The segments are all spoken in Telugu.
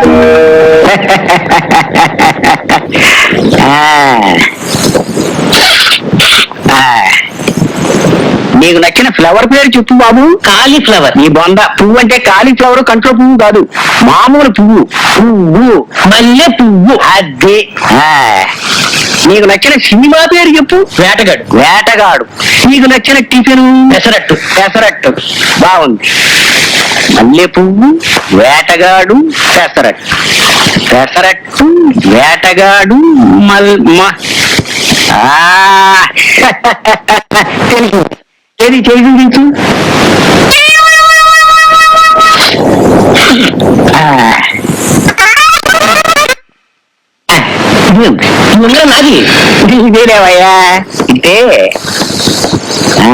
నీకు నచ్చిన ఫ్లవర్ పేరు చెప్పు బాబు. కాలీఫ్లవర్. నీ బొంద. పువ్వు అంటే కాలీఫ్లవర్ కంట్లో పువ్వు కాదు. మామూలు పువ్వు. పువ్వు. మల్లె పువ్వు. అదే. నీకు నచ్చిన సినిమా పేరు చెప్పు. వేటగాడు. వేటగాడు. నీకు నచ్చిన టిఫిన్. పెసరట్టు. పెసరట్టు. బాగుంది. మల్లె పువ్వు వేటగాడు పెసరట్టు పెసరట్టు వేటగాడు మల్. తెలుసు. ఏది. ఈ ఉంగరం నాది ఇదేలేవయ్యా అంటే ఆ.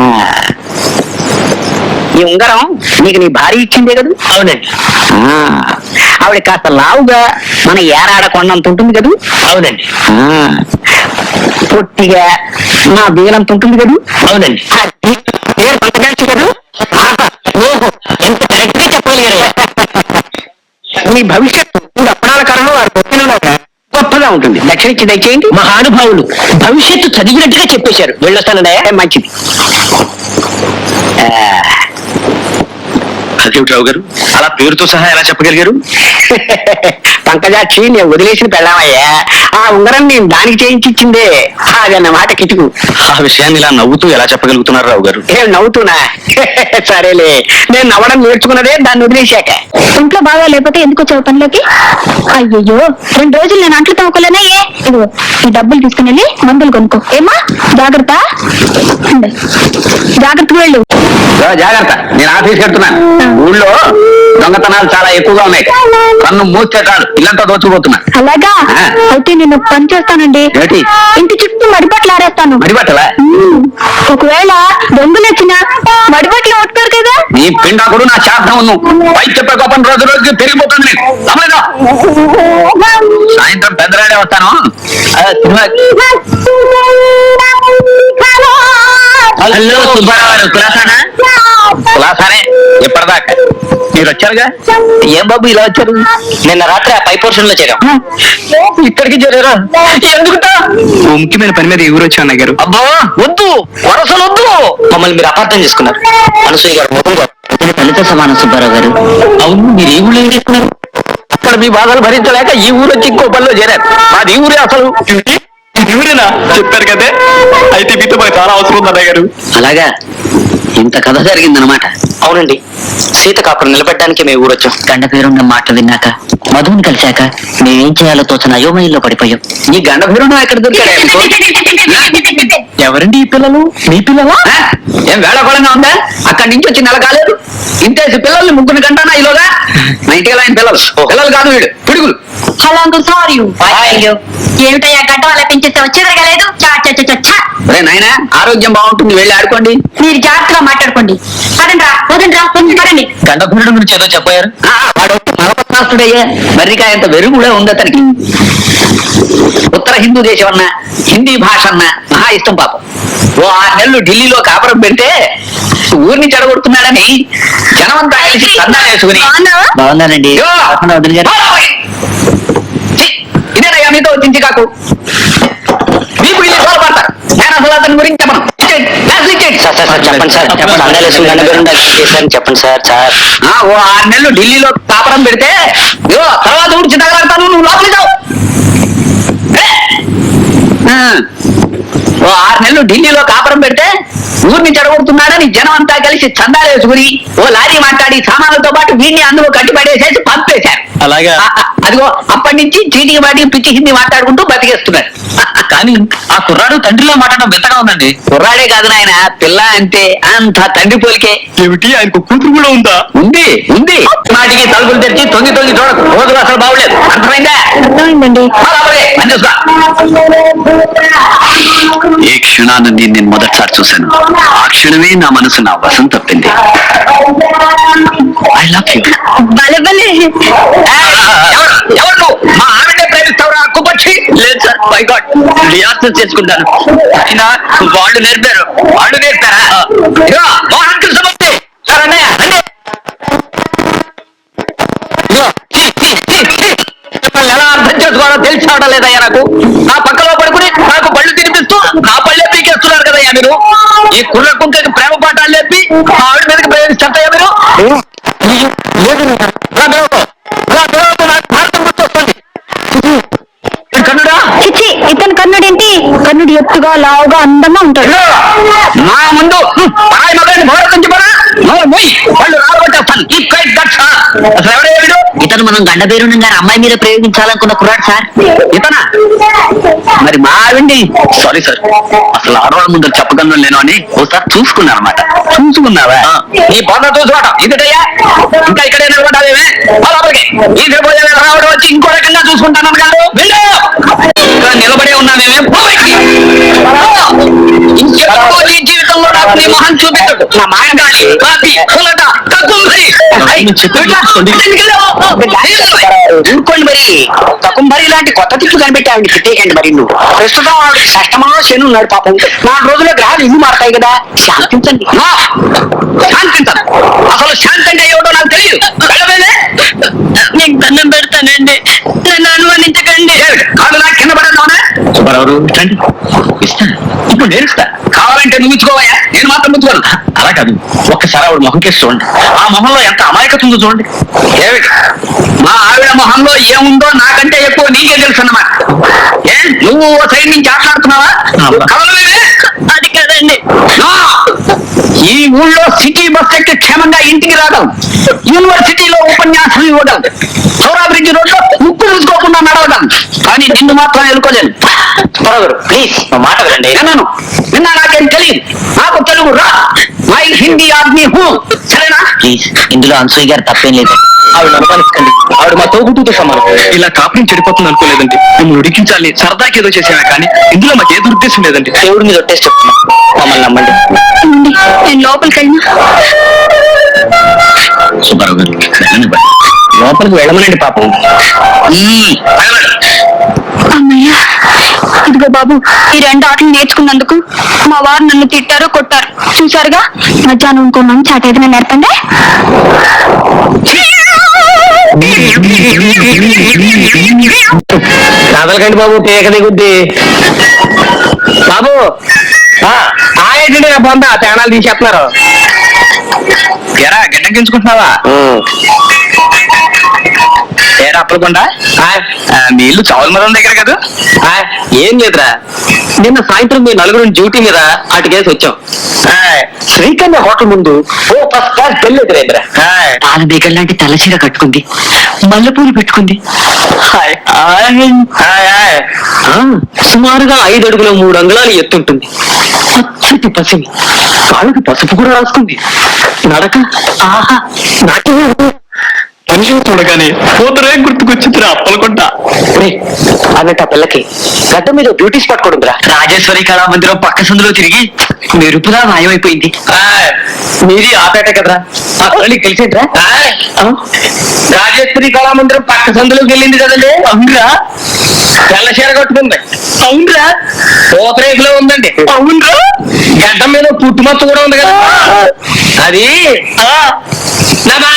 ఈ ఉంగరం నీకు నీ భార్య ఇచ్చిందే కదా? అవునండి. ఆ, ఆవిడ కాస్త లావుగా మన ఏరాడ కొండంత ఉంటుంది కదా? అవునండి. పొట్టిగా నా బీలంత ఉంటుంది కదా? అవునండి. పేరు కదా? ఎంత చెప్పగలిగారు నీ భవిష్యత్తు మూడు అప్పడాల కాలంలో వారి పొట్టినలాగా గొప్పగా ఉంటుంది. దక్షిణ ఇచ్చి దయచేయండి. మహానుభావులు భవిష్యత్తు చదివినట్టుగా చెప్పేశారు. వెళ్ళొస్తానడా మంచిది. ఆ, అదేమిటి రావు గారు? అలా పేరుతో సహా ఎలా చెప్పగలిగారు? పంకజాక్షి నేను వదిలేసిన పెళ్ళామయ్యా. ఆ ఉంగరం నేను దానికి చేయించి ఇచ్చిందే అదన్నమాట కిటుకు. ఆ విషయాన్ని ఇలా నవ్వుతూ ఎలా చెప్పగలుగుతున్నారు రావు గారు? ఏం నవ్వుతున్నా. సరేలే నేను నవ్వడం నేర్చుకున్నదే దాన్ని వదిలేశాక. ఇంట్లో బాగా లేకపోతే ఎందుకు వచ్చావు పనిలోకి? అయ్యయ్యో రెండు రోజులు నేను అంట్లు తవ్వుకోలేనే ఏ? ఇదిగో ఈ డబ్బులు తీసుకుని వెళ్ళి మందులు కొనుక్కో. ఏమా జాగ్రత్త. జాగ్రత్తగా వెళ్ళు. జాగ్రత్త. నేను ఆఫీస్కి వెళ్తున్నాను ఊళ్ళో దొంగతనాలు చాలా ఎక్కువగా ఉన్నాయి. కన్ను మూస్తే చాలు ఇల్లంతా దోచుకుపోతున్నా. అలాగా. అయితే నేను పని చేస్తానండి. ఏంటి? ఇంటి చుట్టూ మడిపట్లు ఆరేస్తాను. మడిబట్టలా ఒకవేళ దొంగలు వచ్చినా మడిపట్లు కొట్టుతారు కదా? నీ పిండాకుడు నా శార్థం ఉన్ను. పై చెప్పే గొప్ప రోజు రోజుకి పెరిగిపోతుంది. సాయంత్రం పెద్దరాడే వస్తాను. హలో సుబ్బారావు గారు కులాసానే ఎప్పటిదాకా మీరు వచ్చారుగా? ఏం బాబు ఇలా వచ్చారు? నిన్న రాత్రి ఆ పై పోర్షన్లో చేరాం. ఇక్కడికి చేరారా? ఎందుకుటా ఓ ముఖ్యమైన పని మీద ఎవరు వచ్చా అన్నయ్య గారు. అబ్బా వద్దు. వరసలు వద్దు. మమ్మల్ని మీరు అపార్థం చేసుకున్నారు. అనసూయ గారు ముఖం తల్లితో సమానం సుబ్బారావు గారు. అవును మీరు ఏ ఊళ్ళో ఏం చేస్తున్నారు? అక్కడ మీ బాధలు భరించలేక ఈ ఊరు వచ్చి ఇంకో పనిలో చేరారు. మాది ఈ ఊరే అసలు. ఎవరేనా చెప్పారు కదే. అయితే మీతో మాకు చాలా అవసరం ఉంది అన్నయ్య గారు. అలాగా. ఇంత కథ జరిగిందనమాట అవునండి. సీత కాపురం నిలబెట్టడానికి మేము ఊరొచ్చాం. గండ పేరున్న మాటలు విన్నాక మధుని కలిశాక మేమేం చేయాలో తోచిన అయోమయంలో పడిపోయాం. ఈ గండ భీరుడు ఎక్కడ దొరికాడు? ఎవరండి ఈ పిల్లలు? మీ పిల్లలా? ఏం వేళకోళంగా ఉందా? అక్కడి నుంచి వచ్చి నెల కాలేదు. ఇంటేసి పిల్లల్ని ముగ్గురు గంటనా ఇలాగా మా ఇంటికి ఆయన పిల్లలు. పిల్లలు కాదు వీడు. పిడుగులు. హలో అంకుల్ సారీ ఏమిటయ్యా గడ్డ వాళ్ళ పెంచేస్తే వచ్చేదరగా లేదు చా చా చా చా, చా. ఒరే నాయన ఆరోగ్యం బాగుంటుంది వెళ్ళి ఆడుకోండి. మీరు జాగ్రత్తగా మాట్లాడుకోండి. పదండి రా వదండి రా కొంచెం పదండి. గండభీరుడు గురించి ఏదో చెప్పారు ఆ, వాడు మలపత్రాస్తుడయ్యా మర్రికాయ అంత వెరుగుడే ఉంది అతనికి. ఉత్తర హిందూ దేశం అన్న హిందీ భాష అన్న మహా ఇష్టం పాపం. ఓ ఆరు నెలలు ఢిల్లీలో కాపురం పెడితే ఊరిని చెడగొడుతున్నాడని జనమంతా కలిసి దందా వేసుకుని? బాగున్నానండి! ఇదేనయ్యా మీతో వచ్చించి కాకు మీకు వీళ్ళు సోలపడతారు నేను అసలు అతని గురించి చెప్పను. ఇచ్చేయండి. సార్ సార్ చెప్పండి సార్. చెప్పండి ఓ ఆరు నెలలు ఢిల్లీలో కాపురం పెడితే ఇగో తర్వాత ఊడ్చి తగలడతాను నువ్వు లోపలికి ఆ, ఓ ఆరు నెలలు ఢిల్లీలో కాపురం పెడితే ఊరిని చెడగొడుతున్నాడని జనం అంతా కలిసి చందాలు వేసుకుని ఓ లారీ మాట్లాడి సామాన్లతో పాటు వీడిని అందులో కట్టిపడేసేసి అలాగా? అదిగో అప్పటి నుంచి చీటికి వాటికి పిచ్చి హిందీ మాట్లాడుకుంటూ బతికేస్తున్నారు కానీ ఆ కుర్రాడు తండ్రిలో మాట్లాడడం వింతగా ఉందండి. కుర్రాడే కాదు నాయన పిల్ల అంటే అంత తండ్రి పోలికే. ఏమిటి? ఆయనకు కూతురు కూడా ఉందా? ఉంది ఉంది. మాటికి తలుపులు తెరిచి తొంగి తొంగి చూడకు. రోజులు అసలు బాగులేదు. అర్థమైందా? అర్థమైందండి. ఏ క్షణాన్ని నేను నేను మొదటిసారి చూశాను. ఆ క్షణమే నా మనసు నా వసం తప్పింది. ఐ లవ్ యూ ఏయ్, ఎవరు? మా ఆవిడే ప్రేమిస్తావురా కుపక్షి లేదు సార్ మై గాడ్ రియాక్షన్ చేసుకుంటాను. అయినా వాళ్ళు నేర్పారు. వాళ్ళు నేర్పారా? మోహన్ సార్ అన్నయ్య. తీ, తీ. వాళ్ళో తెలిసి అవడం లేదయ్యా నాకు నా పక్కలో పడుకుని నాకు పళ్ళు తినిపిస్తూ నా పళ్ళే పీకేస్తున్నారు కదయ్యా మీరు ఈ కుర్ర కుంకకి ప్రేమ పాఠాలు చెప్పి ఆవిడ మీదకి ప్రయోగిస్తారయ్యా మీరు కన్నుడా? ఇతను కన్నుడేంటి? కన్నుడు ఎత్తుగా లావుగా అందంగా ఉంటాడు. ముందు. పరాయి మగాడిని గౌరవించబడా నోరు మూయి వాళ్ళు రాబట్టేస్తాను ఈ కైట్ గట్స్ అసలు ఎవడే వీడు? ఇతను మనం గండబేరుణం గారి అమ్మాయి మీద ప్రయోగించాలనుకున్న కుర్రాడు సార్. ఇతనా? మరి మా ఆవిండి సారీ సార్ అసలు ఆడవాళ్ళ ముందు చెప్పగలను లేను అని ఓసారి చూసుకున్నాను అనమాట చూసుకున్నావా నీ పొంద చూసుకోవడం ఇదిటయ్యా ఇంకా ఇక్కడే నిలబడాలేమే ఈ రావడం వచ్చి ఇంకో రకంగా చూసుకుంటాను ఇక్కడ నిలబడే ఉన్నావేమే? నీ మొహం నా మాయగాలి కాపీ కులట కక్కుమరి ఊరుకోండి మరి. తకుంబరి లాంటి కొత్త తిట్లు కనిపెట్టావండి. పెట్టేయకండి మరి నువ్వు. ప్రస్తుతం ఆవిడ కష్టమో శని ఉన్నాడు పాపం. నాలుగు రోజుల్లో గ్రహాలు ఇల్లు మారతాయి కదా. శాంతించండి. శాంతించను అసలు శాంతి అంటే ఏమిటో నాకు తెలియదు. నీకు దండం పెడతానండి. నన్ను అనుమానించకండి? కాళ్ళు నాకు కింద పడేద్దామనే? సుబ్బారావు రండి ఇస్తా ఇప్పుడు నేను ఇస్తా కావాలంటే నువ్వు ఇచ్చుకోవయ్యా. ముచ్చుకోను అలా కాదు. ఒక్కసారి ఆవిడ మొహం కేసి చూడండి. ఆ మొహంలో ఎంత అమాయకత ఉందో చూడండి. ఏమిటి? మా ఆవిడ మొహంలో ఏముందో నాకంటే ఎక్కువ నీకే తెలుసు అన్నమాట. ఏ? నువ్వు ఓ సైడ్ నుంచి ఆటలాడుతున్నావా? అది కదండి! ఈ ఊళ్ళో సిటీ బస్ ఎక్కి క్షేమంగా ఇంటికి రావడం యూనివర్సిటీలో ఉపన్యాసం ఇవ్వడం సౌరా బ్రిడ్జ్ రోడ్లో ఉప్పు చూసుకోకుండా నడవడం కానీ నిన్ను మాత్రం ఎదుర్కోలేను బరోబరు ప్లీజ్ మాట వినండి. విన్నాను. విన్నా నాకేం తెలియదు. నాకు తెలుగు రా. మై హిందీ ఆద్మీ హూ. సరేనా? ప్లీజ్ ఇందులో అన్సూయ్ గారు తప్పేం లేదు. ఆవిడ అనుమానించకండి ఆవిడ మా తోగుతూతో సమానం. ఇలా కాపురం చెడిపోతుంది అనుకోలేదండి. మిమ్మల్ని ఉడికించాలి. సరదాకి ఏదో చేసామే కానీ ఇందులో మాకు ఏ దురుద్దేశం లేదండి. దేవుడి మీద ఒట్టేసి చెప్తున్నా. మమ్మల్ని నమ్మండి? నేను లోపలికి వెళ్ళినా? సుబ్బారావు గారు వెళ్ళనివ్వండి. లోపలికి వెళ్ళమనండి పాపం. అమ్మయ్యా ఇదిగో బాబు ఈ రెండు ఆటలు నేర్చుకున్నందుకు మా వారు నన్ను తిట్టారు కొట్టారు చూసారుగా మధ్యాహ్నం ఇంకో మంచి ఆట ఏదైనా నేర్పండి. కదలకండి బాబు పేక దిగుద్ది. బాబు ఆ ఏంటండి బొంద? తేడాలు తీసేస్తున్నారు. ఎరా గడ్డకించుకుంటున్నావా ఏరా అప్పలకుండా మీ ఇల్లు చౌల్ మదం దగ్గర కదా. ఏం లేదురా. నిన్న సాయంత్రం మీ నలుగురు డ్యూటీ మీద అటుకేసి వచ్చాం. శ్రీకన్య హోటల్ ముందు ఓ ఫస్ట్ క్లాస్ ఎదురైందిరా పాల బీగల్ లాంటి తలచీర కట్టుకుంది. మల్లెపూలు పెట్టుకుంది. సుమారుగా ఐదు అడుగుల మూడు అంగుళాలు ఎత్తుంటుంది. పచ్చటి పసిమి కాళ్ళకి పసుపు కూడా రాసుకుంది. నడక. ఆహా నాకే మనిషిని చూడగానే కూతురే గుర్తుకొచ్చిందిరా అప్పలకుంటా అన్నట్టు ఆ పిల్లకి గడ్డ మీద బ్యూటీ స్పాట్ కూడా ఉందిరా రాజేశ్వరి కళా మందిరం పక్క సందులో తిరిగి మెరుపులా మాయమైపోయింది. మీది ఆపేట కదరా? ఆ తల్లి తెలిసేట్రా? రాజేశ్వరి కళామందిరం పక్క సందులోకి వెళ్ళింది కదండి? అవునరా. తెల్ల చీర కట్టుకుంది. అవునరా. పూతరేకులో ఉందండి. అవునరా. గడ్డం మీద పుట్టుమచ్చ కూడా ఉంది కదా అది? నా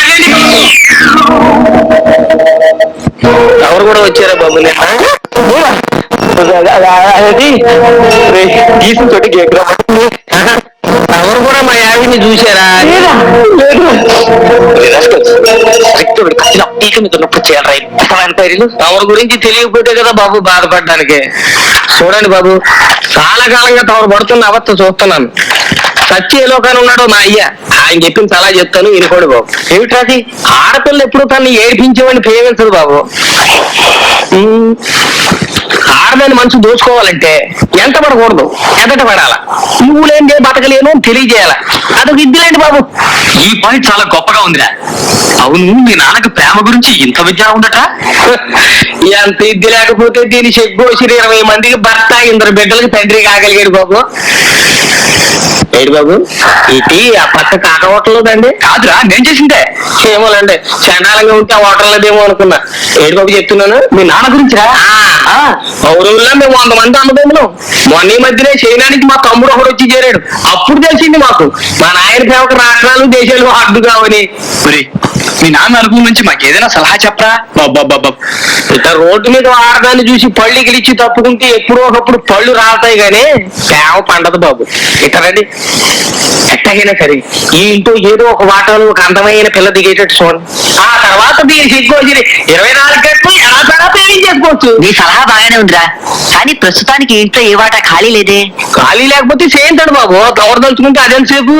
ఎవరు కూడా వచ్చారా బాబు అది? గేట్ ఎవరు కూడా మా యావిని చూసారా? ఎవరి గురించి తెలియకపోతే కదా బాబు బాధపడడానికి. చూడండి బాబు చాలా కాలంగా తమరు పడుతున్న అవస్థ చూస్తున్నాను. సత్య ఏ లోకాన్ని ఉన్నాడో మా అయ్య. ఆయన చెప్పింది చాలా చెప్తాను వినుకోండి బాబు. ఏమిట్రాది ఆడపిల్ల ఎప్పుడు తనని ఏడిపించేవాడిని ప్రేమించదు బాబు. ఆడదాని మనసు దోచుకోవాలంటే ఎంత పడకూడదు? ఎదట పడాల. నువ్వు లేనిదే బతకలేను అని తెలియజేయాల. అదొక ఇద్దులేండి బాబు. ఈ పాయింట్ చాలా గొప్పగా ఉందిరా. అవును మీ నాన్నకి ప్రేమ గురించి ఇంత విద్య ఉందట? ఎంత ఇద్ది లేకపోతే దీని చెగ్గోసిరి ఇరవై మందికి భర్త ఇద్దరు బిడ్డలకి తండ్రి కాగలిగాడు బాబు. ఏడు బాబు? ఇటీ ఆ పక్క కాక హోటల్లోదండి? కాదురా నేను చేసిందే. ఏమోలండి చండాలంగా ఉంటే ఆ హోటల్లోదేమో అనుకున్నా. ఏడు బాబు చెప్తున్నాను? మీ నాన్న గురించిరా? పౌరుల్లో మేము వంద మంది అన్నదమ్ములు. మొన్న ఈ మధ్యనే చేయడానికి మా తమ్ముడు ఒకడు వచ్చి చేరాడు. అప్పుడు తెలిసింది మాకు. మా నాయన ప్రేమకు రాష్ట్రాలు దేశాలు అడ్డు కావని మరి మీ నాన్న అనుభవం నుంచి మాకు ఏదైనా సలహా చెప్పరా? ఇక రోడ్డు మీద ఆడదాన్ని చూసి పళ్ళు గిలిచి తప్పుకుంటే ఎప్పుడో ఒకప్పుడు పళ్ళు రాతాయి గానీ తేవ పండదు బాబు. ఇక రండి. ఎట్టగైనా సరే ఈ ఇంటూ ఏదో ఒక వాటలో ఒక అందమైన పిల్ల దిగేటట్టు చూడండి. ఆ తర్వాత మీరు సిగ్గోసి ఇరవై నాలుగు గంటలు ఎలా తడా పేమెంట్ చేసుకోవచ్చు? నీ సలహా బాగానే ఉందిరా. కానీ ప్రస్తుతానికి ఇంట్లో ఏ వాటా ఖాళీ లేదే? ఖాళీ లేకపోతే చేయండి బాబు. ఎవరు తలుచుకుంటే అదే సేపు